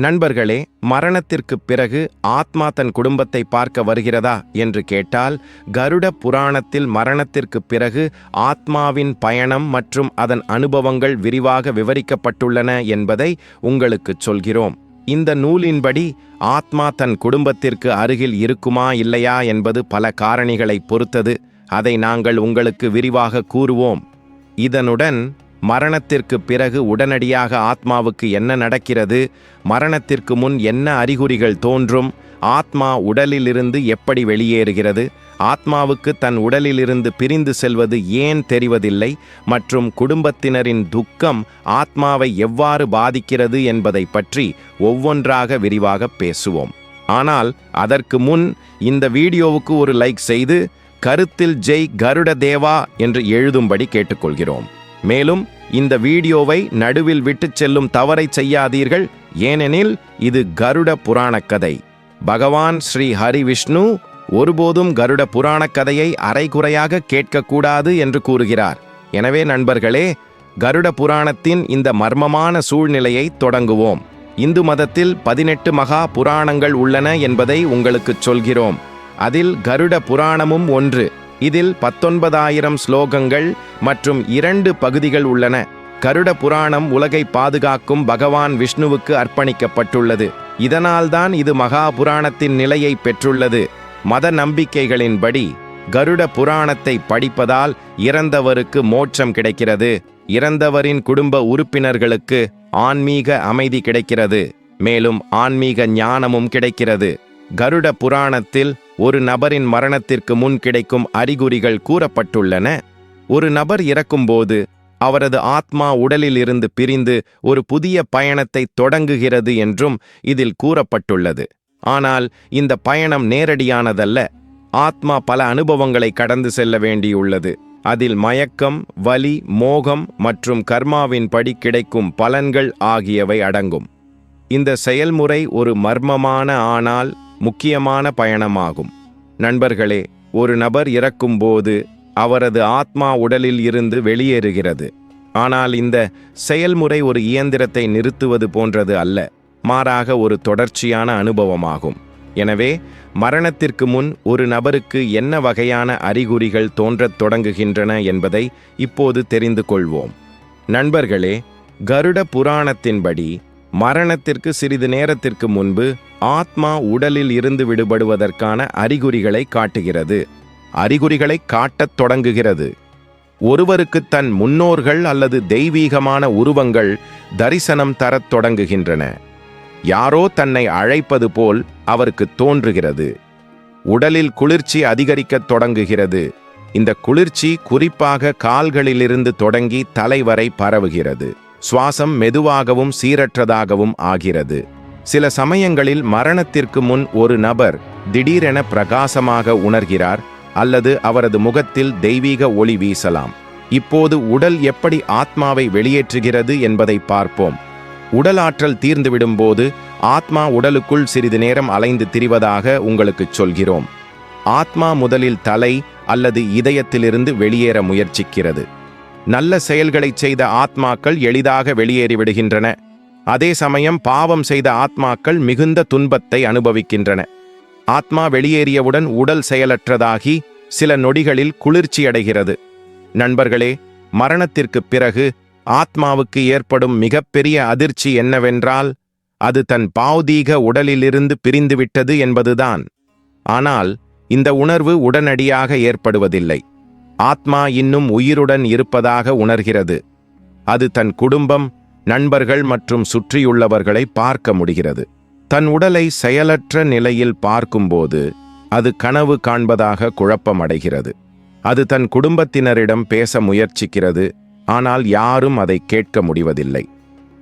நண்பர்களே மரணத்திற்குப் பிறகு ஆத்மா தன் குடும்பத்தை பார்க்க வருகிறதா என்று கேட்டால் கருட புராணத்தில் மரணத்திற்குப் பிறகு ஆத்மாவின் பயணம் மற்றும் அதன் அனுபவங்கள் விரிவாக விவரிக்கப்பட்டுள்ளன என்பதை உங்களுக்குச் சொல்கிறோம். இந்த நூலின்படி ஆத்மா தன் குடும்பத்திற்கு அருகில் இருக்குமா இல்லையா என்பது பல காரணிகளைப் பொறுத்தது. அதை நாங்கள் உங்களுக்கு விரிவாக கூறுவோம். இதனுடன் மரணத்திற்கு பிறகு உடனடியாக ஆத்மாவுக்கு என்ன நடக்கிறது? மரணத்திற்கு முன் என்ன அறிகுறிகள் தோன்றும்? ஆத்மா உடலிலிருந்து எப்படி வெளியேறுகிறது? ஆத்மாவுக்கு தன் உடலிலிருந்து பிரிந்து செல்வது ஏன் தெரிவதில்லை? மற்றும் குடும்பத்தினரின் துக்கம் ஆத்மாவை எவ்வாறு பாதிக்கிறது என்பதை பற்றி ஒவ்வொன்றாக விரிவாக பேசுவோம். ஆனால் அதற்கு முன் இந்த வீடியோவுக்கு ஒரு லைக் செய்து கருத்தில் ஜெய் கருட தேவா என்று எழுதும்படி கேட்டுக்கொள்கிறோம். மேலும் இந்த வீடியோவை நடுவில் விட்டுச் செல்லும் தவறை செய்யாதீர்கள். ஏனெனில் இது கருட புராணக் கதை பகவான் ஸ்ரீ ஹரி விஷ்ணு ஒருபோதும் கருட புராணக் கதையை அரைகுறையாக கேட்கக்கூடாது என்று கூறுகிறார். எனவே நண்பர்களே கருட புராணத்தின் இந்த மர்மமான சூழ்நிலையை தொடங்குவோம். இந்து மதத்தில் பதினெட்டு மகா புராணங்கள் உள்ளன என்பதை உங்களுக்குச் சொல்கிறோம். அதில் கருட புராணமும் ஒன்று. இதில் பத்தொன்பதாயிரம் ஸ்லோகங்கள் மற்றும் இரண்டு பகுதிகள் உள்ளன. கருட புராணம் உலகை பாதுகாக்கும் பகவான் விஷ்ணுவுக்கு அர்ப்பணிக்கப்பட்டுள்ளது. இதனால்தான் இது மகா புராணத்தின் நிலையை பெற்றுள்ளது. மத நம்பிக்கைகளின்படி கருட புராணத்தை படிப்பதால் இறந்தவருக்கு மோட்சம் கிடைக்கிறது. இறந்தவரின் குடும்ப உறுப்பினர்களுக்கு ஆன்மீக அமைதி கிடைக்கிறது. மேலும் ஆன்மீக ஞானமும் கிடைக்கிறது. கருட புராணத்தில் ஒரு நபரின் மரணத்திற்கு முன் கிடைக்கும் அறிகுறிகள் கூறப்பட்டுள்ளன. ஒரு நபர் இறக்கும்போது அவரது ஆத்மா உடலில் இருந்து பிரிந்து ஒரு புதிய பயணத்தை தொடங்குகிறது என்றும் இதில் கூறப்பட்டுள்ளது. ஆனால் இந்த பயணம் நேரடியானதல்ல. ஆத்மா பல அனுபவங்களை கடந்து செல்ல வேண்டியுள்ளது. அதில் மயக்கம் வலி மோகம் மற்றும் கர்மாவின்படி கிடைக்கும் பலன்கள் ஆகியவை அடங்கும். இந்த செயல்முறை ஒரு மர்மமான ஆனால் முக்கியமான பயணமாகும். நண்பர்களே ஒரு நபர் இறக்கும்போது அவரது ஆத்மா உடலில் இருந்து வெளியேறுகிறது. ஆனால் இந்த செயல்முறை ஒரு இயந்திரத்தை நிறுத்துவது போன்றது அல்ல மாறாக ஒரு தொடர்ச்சியான அனுபவமாகும். எனவே மரணத்திற்கு முன் ஒரு நபருக்கு என்ன வகையான அறிகுறிகள் தோன்றத் தொடங்குகின்றன என்பதை இப்போது தெரிந்து கொள்வோம். நண்பர்களே கருட புராணத்தின்படி மரணத்திற்கு சிறிது நேரத்திற்கு முன்பு ஆத்மா உடலில் இருந்து விடுபடுவதற்கான அறிகுறிகளை காட்டுகிறது. அறிகுறிகளை காட்டத் தொடங்குகிறது. ஒருவருக்கு தன் முன்னோர்கள் அல்லது தெய்வீகமான உருவங்கள் தரிசனம் தரத் தொடங்குகின்றன. யாரோ தன்னை அழைப்பது போல் அவருக்கு தோன்றுகிறது. உடலில் குளிர்ச்சி அதிகரிக்கத் தொடங்குகிறது. இந்த குளிர்ச்சி குறிப்பாக கால்களிலிருந்து தொடங்கி தலைவரை பரவுகிறது. சுவாசம் மெதுவாகவும் சீரற்றதாகவும் ஆகிறது. சில சமயங்களில் மரணத்திற்கு முன் ஒரு நபர் திடீரென பிரகாசமாக உணர்கிறார் அல்லது அவரது முகத்தில் தெய்வீக ஒளி வீசலாம். இப்போது உடல் எப்படி ஆத்மாவை வெளியேற்றுகிறது என்பதை பார்ப்போம். உடல் ஆற்றல் தீர்ந்துவிடும்போது ஆத்மா உடலுக்குள் சிறிது நேரம் அலைந்து திரிவதாக உங்களுக்குச் சொல்கிறோம். ஆத்மா முதலில் தலை அல்லது இதயத்திலிருந்து வெளியேற முயற்சிக்கிறது. நல்ல செயல்களைச் செய்த ஆத்மாக்கள் எளிதாக வெளியேறிவிடுகின்றன. அதே சமயம் பாவம் செய்த ஆத்மாக்கள் மிகுந்த துன்பத்தை அனுபவிக்கின்றன. ஆத்மா வெளியேறியவுடன் உடல் செயலற்றதாகி சில நொடிகளில் குளிர்ச்சியடைகிறது. நண்பர்களே மரணத்திற்குப் பிறகு ஆத்மாவுக்கு ஏற்படும் மிகப்பெரிய அதிர்ச்சி என்னவென்றால் அது தன் பாவ்தீக உடலிலிருந்து பிரிந்துவிட்டது என்பதுதான். ஆனால் இந்த உணர்வு உடனடியாக ஏற்படுவதில்லை. ஆத்மா இன்னும் உயிருடன் இருப்பதாக உணர்கிறது. அது தன் குடும்பம் நண்பர்கள் மற்றும் சுற்றியுள்ளவர்களை பார்க்க முடிகிறது. தன் உடலை செயலற்ற நிலையில் பார்க்கும்போது அது கனவு காண்பதாக குழப்பமடைகிறது. அது தன் குடும்பத்தினரிடம் பேச முயற்சிக்கிறது ஆனால் யாரும் அதை கேட்க முடிவதில்லை.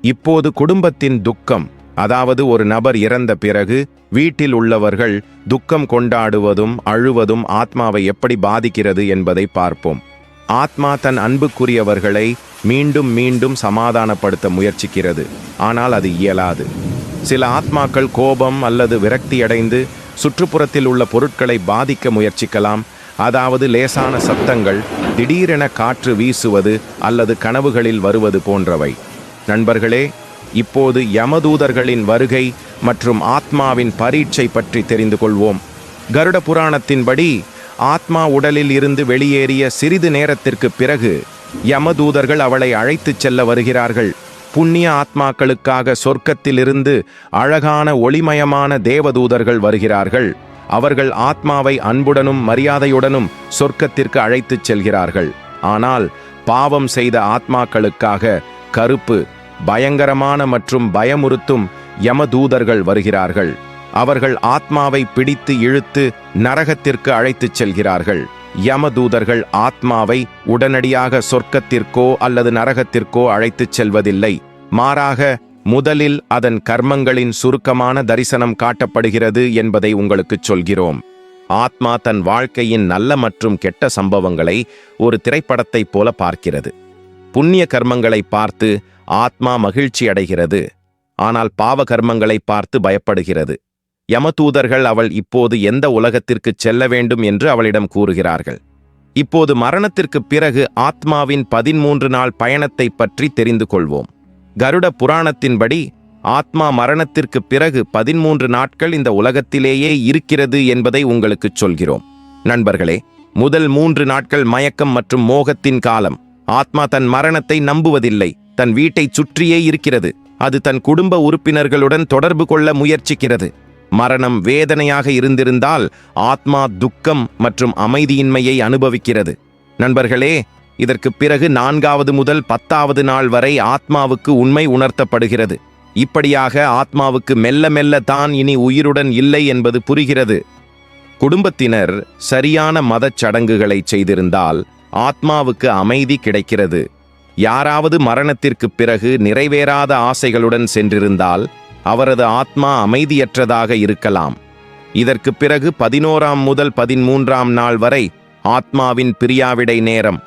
இப்போது குடும்பத்தின் துக்கம் அதாவது ஒரு நபர் இறந்த பிறகு வீட்டில் உள்ளவர்கள் துக்கம் கொண்டாடுவதும் அழுவதும் ஆத்மாவை எப்படி பாதிக்கிறது என்பதை பார்ப்போம். ஆத்மா தன் அன்புக்குரியவர்களை மீண்டும் மீண்டும் சமாதானப்படுத்த முயற்சிக்கிறது. ஆனால் அது இயலாது. சில ஆத்மாக்கள் கோபம் அல்லது விரக்தியடைந்து சுற்றுப்புறத்தில் உள்ள பொருட்களை பாதிக்க முயற்சிக்கலாம். அதாவது லேசான சத்தங்கள் திடீரென காற்று வீசுவது அல்லது கனவுகளில் வருவது போன்றவை. நண்பர்களே இப்போது யமதூதர்களின் வருகை மற்றும் ஆத்மாவின் பரீட்சை பற்றி தெரிந்து கொள்வோம். கருட புராணத்தின்படி ஆத்மா உடலில் இருந்து வெளியேறிய சிறிது நேரத்திற்கு பிறகு யமதூதர்கள் அவளை அழைத்துச் செல்ல வருகிறார்கள். புண்ணிய ஆத்மாக்களுக்காக சொர்க்கத்திலிருந்து அழகான ஒளிமயமான தேவதூதர்கள் வருகிறார்கள். அவர்கள் ஆத்மாவை அன்புடனும் மரியாதையுடனும் சொர்க்கத்திற்கு அழைத்துச் செல்கிறார்கள். ஆனால் பாவம் செய்த ஆத்மாக்களுக்காக கருப்பு பயங்கரமான மற்றும் பயமுறுத்தும் யமதூதர்கள் வருகிறார்கள். அவர்கள் ஆத்மாவை பிடித்து இழுத்து நரகத்திற்கு அழைத்துச் செல்கிறார்கள். யமதூதர்கள் ஆத்மாவை உடனடியாக சொர்க்கத்திற்கோ அல்லது நரகத்திற்கோ அழைத்துச் செல்வதில்லை. மாறாக முதலில் அதன் கர்மங்களின் சுருக்கமான தரிசனம் காட்டப்படுகிறது என்பதை உங்களுக்குச் சொல்கிறோம். ஆத்மா தன் வாழ்க்கையின் நல்ல மற்றும் கெட்ட சம்பவங்களை ஒரு திரைப்படத்தைப் போல பார்க்கிறது. புண்ணிய கர்மங்களை பார்த்து ஆத்மா மகிழ்ச்சி அடைகிறது ஆனால் பாவ கர்மங்களை பார்த்து பயப்படுகிறது. யமதூதர்கள் அவள் இப்போது எந்த உலகத்திற்குச் செல்ல வேண்டும் என்று அவளிடம் கூறுகிறார்கள். இப்போது மரணத்திற்குப் பிறகு ஆத்மாவின் பதிமூன்று நாள் பயணத்தைப் பற்றி தெரிந்து கொள்வோம். கருட புராணத்தின்படி ஆத்மா மரணத்திற்குப் பிறகு பதிமூன்று நாட்கள் இந்த உலகத்திலேயே இருக்கிறது என்பதை உங்களுக்குச் சொல்கிறோம். நண்பர்களே முதல் மூன்று நாட்கள் மயக்கம் மற்றும் மோகத்தின் காலம். ஆத்மா தன் மரணத்தை நம்புவதில்லை. தன் வீட்டைச் சுற்றியே இருக்கிறது. அது தன் குடும்ப உறுப்பினர்களுடன் தொடர்பு கொள்ள முயற்சிக்கிறது. மரணம் வேதனையாக இருந்திருந்தால் ஆத்மா துக்கம் மற்றும் அமைதியின்மையை அனுபவிக்கிறது. நண்பர்களே இதற்கு பிறகு நான்காவது முதல் பத்தாவது நாள் வரை ஆத்மாவுக்கு உண்மை உணர்த்தப்படுகிறது. இப்படியாக ஆத்மாவுக்கு மெல்ல மெல்ல தான் இனி உயிருடன் இல்லை என்பது புரிகிறது. குடும்பத்தினர் சரியான மதச் சடங்குகளை செய்திருந்தால் ஆத்மாவுக்கு அமைதி கிடைக்கிறது. யாராவது மரணத்திற்குப் பிறகு நிறைவேறாத ஆசைகளுடன் சென்றிருந்தால் அவரது ஆத்மா அமைதியற்றதாக இருக்கலாம். இதற்கு பிறகு பதினோராம் முதல் பதிமூன்றாம் நாள் வரை ஆத்மாவின் பிரியாவிடை நேரம்.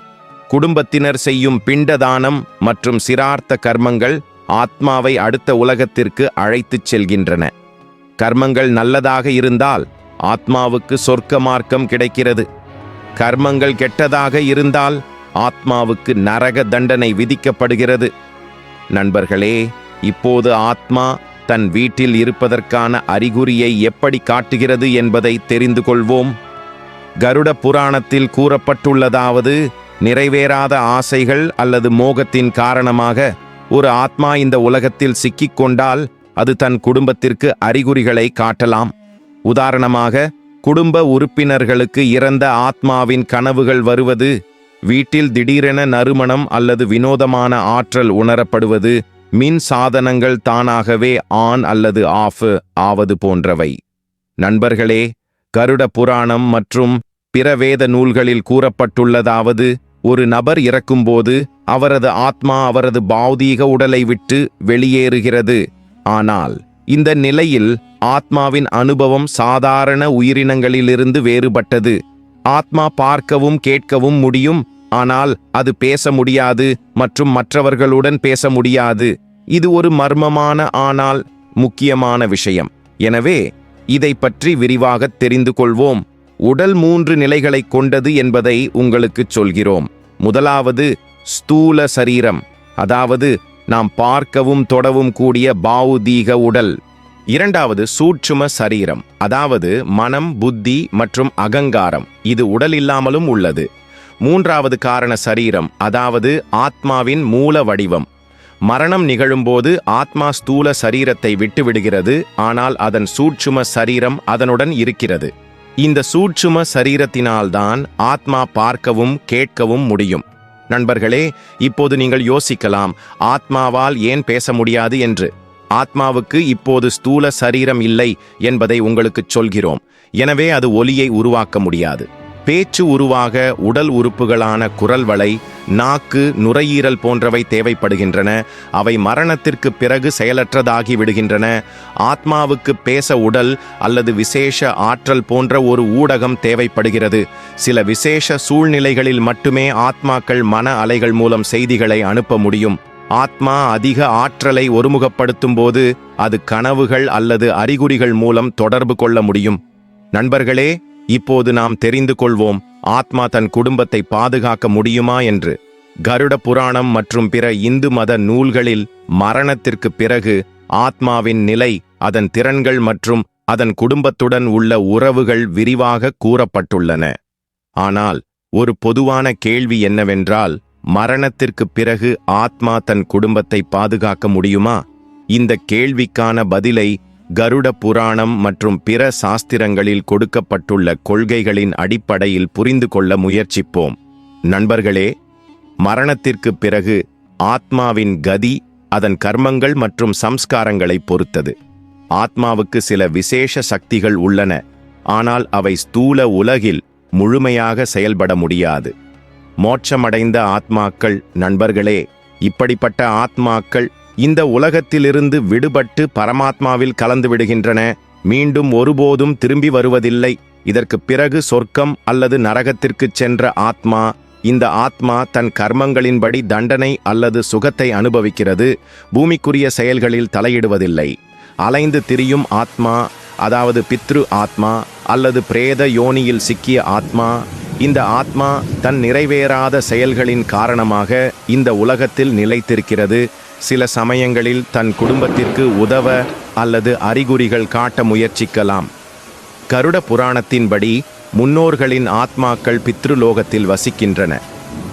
குடும்பத்தினர் செய்யும் பிண்டதானம் மற்றும் சிரார்த்த கர்மங்கள் ஆத்மாவை அடுத்த உலகத்திற்கு அழைத்துச் செல்கின்றன. கர்மங்கள் நல்லதாக இருந்தால் ஆத்மாவுக்கு சொர்க்க மார்க்கம் கிடைக்கிறது. கர்மங்கள் கெட்டதாக இருந்தால் ஆத்மாவுக்கு நரக தண்டனை விதிக்கப்படுகிறது. நண்பர்களே இப்போது ஆத்மா தன் வீட்டில் இருப்பதற்கான அறிகுறியை எப்படி காட்டுகிறது என்பதை தெரிந்து கொள்வோம். கருட புராணத்தில் கூறப்பட்டுள்ளதாவது நிறைவேறாத ஆசைகள் அல்லது மோகத்தின் காரணமாக ஒரு ஆத்மா இந்த உலகத்தில் சிக்கிக்கொண்டால் அது தன் குடும்பத்திற்கு அறிகுறிகளை காட்டலாம். உதாரணமாக குடும்ப உறுப்பினர்களுக்கு இறந்த ஆத்மாவின் கனவுகள் வருவது வீட்டில் திடீரென நறுமணம் அல்லது வினோதமான ஆற்றல் உணரப்படுவது மின் சாதனங்கள் தானாகவே ஆன் அல்லது ஆஃப் ஆவது போன்றவை. நண்பர்களே கருட புராணம் மற்றும் பிற வேத நூல்களில் கூறப்பட்டுள்ளதாவது ஒரு நபர் இறக்கும்போது அவரது ஆத்மா அவரது பௌதீக உடலை விட்டு வெளியேறுகிறது. ஆனால் இந்த நிலையில் ஆத்மாவின் அனுபவம் சாதாரண உயிரினங்களிலிருந்து வேறுபட்டது. ஆத்மா பார்க்கவும் கேட்கவும் முடியும் ஆனால் அது பேச முடியாது மற்றும் மற்றவர்களுடன் பேச முடியாது. இது ஒரு மர்மமான ஆனால் முக்கியமான விஷயம். எனவே இதை பற்றி விரிவாக தெரிந்து கொள்வோம். உடல் மூன்று நிலைகளை கொண்டது என்பதை உங்களுக்குச் சொல்கிறோம். முதலாவது ஸ்தூல சரீரம். அதாவது நாம் பார்க்கவும் தொடவும் கூடிய பாவுதீக உடல். இரண்டாவது சூட்சும சரீரம். அதாவது மனம் புத்தி மற்றும் அகங்காரம். இது உடல் இல்லாமலும் உள்ளது. மூன்றாவது காரண சரீரம் அதாவது ஆத்மாவின் மூல வடிவம். மரணம் நிகழும்போது ஆத்மா ஸ்தூல சரீரத்தை விட்டுவிடுகிறது ஆனால் அதன் சூட்சும சரீரம் அதனுடன் இருக்கிறது. இந்த சூட்சும சரீரத்தினால்தான் ஆத்மா பார்க்கவும் கேட்கவும் முடியும். நண்பர்களே இப்போது நீங்கள் யோசிக்கலாம் ஆத்மாவால் ஏன் பேச முடியாது என்று. ஆத்மாவுக்கு இப்போது ஸ்தூல சரீரம் இல்லை என்பதை உங்களுக்குச் சொல்கிறோம். எனவே அது ஒலியை உருவாக்க முடியாது. பேச்சு உருவாக உடல் உறுப்புகளான குரல் வளை நாக்கு நுரையீரல் போன்றவை தேவைப்படுகின்றன. அவை மரணத்திற்கு பிறகு செயலற்றதாகி விடுகின்றன. ஆத்மாவுக்கு பேச உடல் அல்லது விசேஷ ஆற்றல் போன்ற ஒரு ஊடகம் தேவைப்படுகிறது. சில விசேஷ சூழ்நிலைகளில் மட்டுமே ஆத்மாக்கள் மன அலைகள் மூலம் செய்திகளை அனுப்ப முடியும். ஆத்மா அதிக ஆற்றலை ஒருமுகப்படுத்தும் போது அது கனவுகள் அல்லது அறிகுறிகள் மூலம் தொடர்பு கொள்ள முடியும். நண்பர்களே இப்போது நாம் தெரிந்து கொள்வோம் ஆத்மா தன் குடும்பத்தை பாதுகாக்க முடியுமா என்று. கருட புராணம் மற்றும் பிற இந்து மத நூல்களில் மரணத்திற்கு பிறகு ஆத்மாவின் நிலை அதன் திறன்கள் மற்றும் அதன் குடும்பத்துடன் உள்ள உறவுகள் விரிவாக கூறப்பட்டுள்ளன. ஆனால் ஒரு பொதுவான கேள்வி என்னவென்றால் மரணத்திற்குப் பிறகு ஆத்மா தன் குடும்பத்தை பாதுகாக்க முடியுமா? இந்த கேள்விக்கான பதிலை கருட புராணம் மற்றும் பிற சாஸ்திரங்களில் கொடுக்கப்பட்டுள்ள கொள்கைகளின் அடிப்படையில் புரிந்து கொள்ள முயற்சிப்போம். நண்பர்களே மரணத்திற்குப் பிறகு ஆத்மாவின் கதி அதன் கர்மங்கள் மற்றும் சம்ஸ்காரங்களை பொறுத்தது. ஆத்மாவுக்கு சில விசேஷ சக்திகள் உள்ளன ஆனால் அவை ஸ்தூல உலகில் முழுமையாக செயல்பட முடியாது. மோட்சமடைந்த ஆத்மாக்கள் நண்பர்களே இப்படிப்பட்ட ஆத்மாக்கள் இந்த உலகத்திலிருந்து விடுபட்டு பரமாத்மாவில் கலந்து விடுகின்றன. மீண்டும் ஒருபோதும் திரும்பி வருவதில்லை. இதற்கு பிறகு சொர்க்கம் அல்லது நரகத்திற்குச் சென்ற ஆத்மா இந்த ஆத்மா தன் கர்மங்களின்படி தண்டனை அல்லது சுகத்தை அனுபவிக்கிறது பூமிக்குரிய செயல்களில் தலையிடுவதில்லை. அலைந்து திரியும் ஆத்மா அதாவது பித்ரு ஆத்மா அல்லது பிரேத யோனியில் சிக்கிய ஆத்மா இந்த ஆத்மா தன் நிறைவேறாத செயல்களின் காரணமாக இந்த உலகத்தில் நிலைத்திருக்கிறது. சில சமயங்களில் தன் குடும்பத்திற்கு உதவ அல்லது அறிகுறிகள் காட்ட முயற்சிக்கலாம். கருட புராணத்தின்படி முன்னோர்களின் ஆத்மாக்கள் பித்ருலோகத்தில் வசிக்கின்றன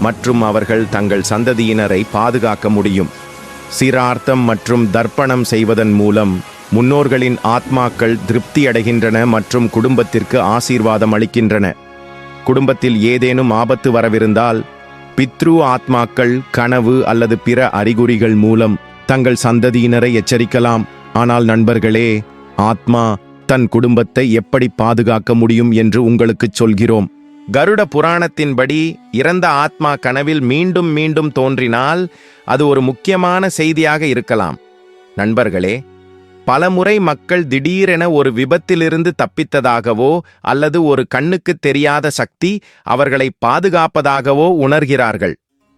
மற்றும் அவர்கள் தங்கள் சந்ததியினரை பாதுகாக்க முடியும். சிரார்த்தம் மற்றும் தர்ப்பணம் செய்வதன் மூலம் முன்னோர்களின் ஆத்மாக்கள் திருப்தி அடைகின்றன மற்றும் குடும்பத்திற்கு ஆசீர்வாதம் அளிக்கின்றன. குடும்பத்தில் ஏதேனும் ஆபத்து வரவிருந்தால் பித்ரு ஆத்மாக்கள் கனவு அல்லது பிற அறிகுறிகள் மூலம் தங்கள் சந்ததியினரை எச்சரிக்கலாம். ஆனால் நண்பர்களே ஆத்மா தன் குடும்பத்தை எப்படி பாதுகாக்க முடியும் என்று உங்களுக்குச் சொல்கிறோம். கருட புராணத்தின்படி இறந்த ஆத்மா கனவில் மீண்டும் மீண்டும் தோன்றினால் அது ஒரு முக்கியமான செய்தியாக இருக்கலாம். நண்பர்களே பலமுறை மக்கள் திடீரென ஒரு விபத்திலிருந்து தப்பித்ததாகவோ அல்லது ஒரு கண்ணுக்கு தெரியாத சக்தி அவர்களை பாதுகாப்பதாகவோ உணர்கிறார்கள்.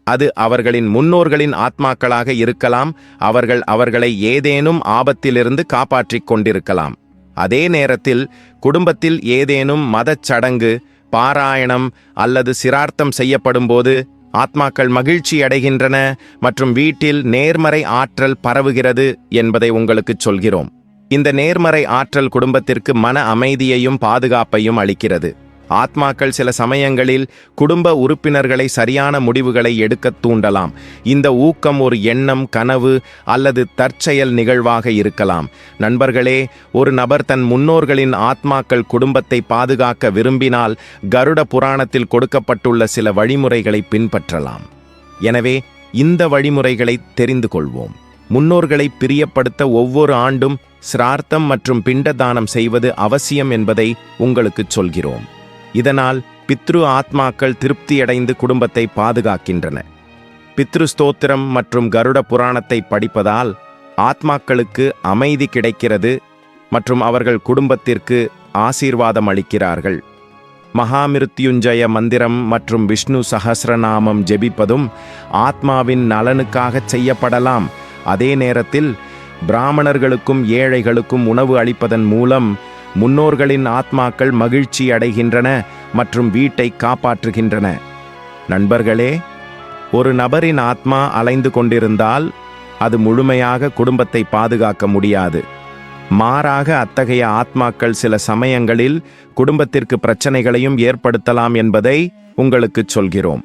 அது அவர்களின் முன்னோர்களின் ஆத்மாக்களாக இருக்கலாம் அவர்கள் அவர்களை ஏதேனும் ஆபத்திலிருந்து காப்பாற்றிக் கொண்டிருக்கலாம். அதே நேரத்தில் குடும்பத்தில் ஏதேனும் மதச் சடங்கு பாராயணம் அல்லது சிரார்த்தம் செய்யப்படும்போது ஆத்மாக்கள் மகிழ்ச்சி அடைகின்றன மற்றும் வீட்டில் நேர்மறை ஆற்றல் பரவுகிறது என்பதை உங்களுக்குச் சொல்கிறோம். இந்த நேர்மறை ஆற்றல் குடும்பத்திற்கு மன அமைதியையும் பாதுகாப்பையும் அளிக்கிறது. ஆத்மாக்கள் சில சமயங்களில் குடும்ப உறுப்பினர்களை சரியான முடிவுகளை எடுக்கத் தூண்டலாம். இந்த ஊக்கம் ஒரு எண்ணம் கனவு அல்லது தற்செயல் நிகழ்வாக இருக்கலாம். நண்பர்களே ஒரு நபர் தன் முன்னோர்களின் ஆத்மாக்கள் குடும்பத்தை பாதுகாக்க விரும்பினால் கருட புராணத்தில் கொடுக்கப்பட்டுள்ள சில வழிமுறைகளை பின்பற்றலாம். எனவே இந்த வழிமுறைகளை தெரிந்து கொள்வோம். முன்னோர்களை பிரியப்படுத்த ஒவ்வொரு ஆண்டும் சிரார்த்தம் மற்றும் பிண்டதானம் செய்வது அவசியம் என்பதை உங்களுக்குச் சொல்கிறோம். இதனால் பித்ரு ஆத்மாக்கள் திருப்தியடைந்து குடும்பத்தை பாதுகாக்கின்றன. பித்ரு ஸ்தோத்திரம் மற்றும் கருட புராணத்தை படிப்பதால் ஆத்மாக்களுக்கு அமைதி கிடைக்கிறது மற்றும் அவர்கள் குடும்பத்திற்கு ஆசீர்வாதம் அளிக்கிறார்கள். மகாமிருத்யுஞ்சய மந்திரம் மற்றும் விஷ்ணு சஹஸ்ரநாமம் ஜெபிப்பதும் ஆத்மாவின் நலனுக்காகச் செய்யப்படலாம். அதே நேரத்தில் பிராமணர்களுக்கும் ஏழைகளுக்கும் உணவு அளிப்பதன் மூலம் முன்னோர்களின் ஆத்மாக்கள் மகிழ்ச்சி அடைகின்றன மற்றும் வீட்டை காப்பாற்றுகின்றன. நண்பர்களே ஒரு நபரின் ஆத்மா அலைந்து கொண்டிருந்தால் அது முழுமையாக குடும்பத்தை பாதுகாக்க முடியாது. மாறாக அத்தகைய ஆத்மாக்கள் சில சமயங்களில் குடும்பத்திற்கு பிரச்சனைகளையும் ஏற்படுத்தலாம் என்பதை உங்களுக்குச் சொல்கிறோம்.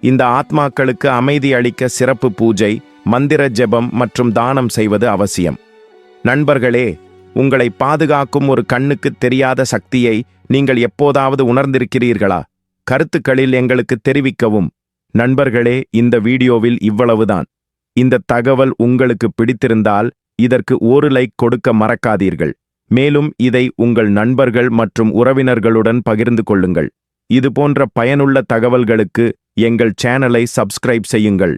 இந்த ஆத்மாக்களுக்கு அமைதி அளிக்க சிறப்பு பூஜை மந்திர ஜெபம் மற்றும் தானம் செய்வது அவசியம். நண்பர்களே உங்களை பாதுகாக்கும் ஒரு கண்ணுக்கு தெரியாத சக்தியை நீங்கள் எப்போதாவது உணர்ந்திருக்கிறீர்களா? கருத்துக்களில் எங்களுக்கு தெரிவிக்கவும். நண்பர்களே இந்த வீடியோவில் இவ்வளவுதான். இந்த தகவல் உங்களுக்கு பிடித்திருந்தால் இதற்கு ஒரு லைக் கொடுக்க மறக்காதீர்கள். மேலும் இதை உங்கள் நண்பர்கள் மற்றும் உறவினர்களுடன் பகிர்ந்து கொள்ளுங்கள். இது போன்ற பயனுள்ள தகவல்களுக்கு எங்கள் சேனலை சப்ஸ்கிரைப் செய்யுங்கள்.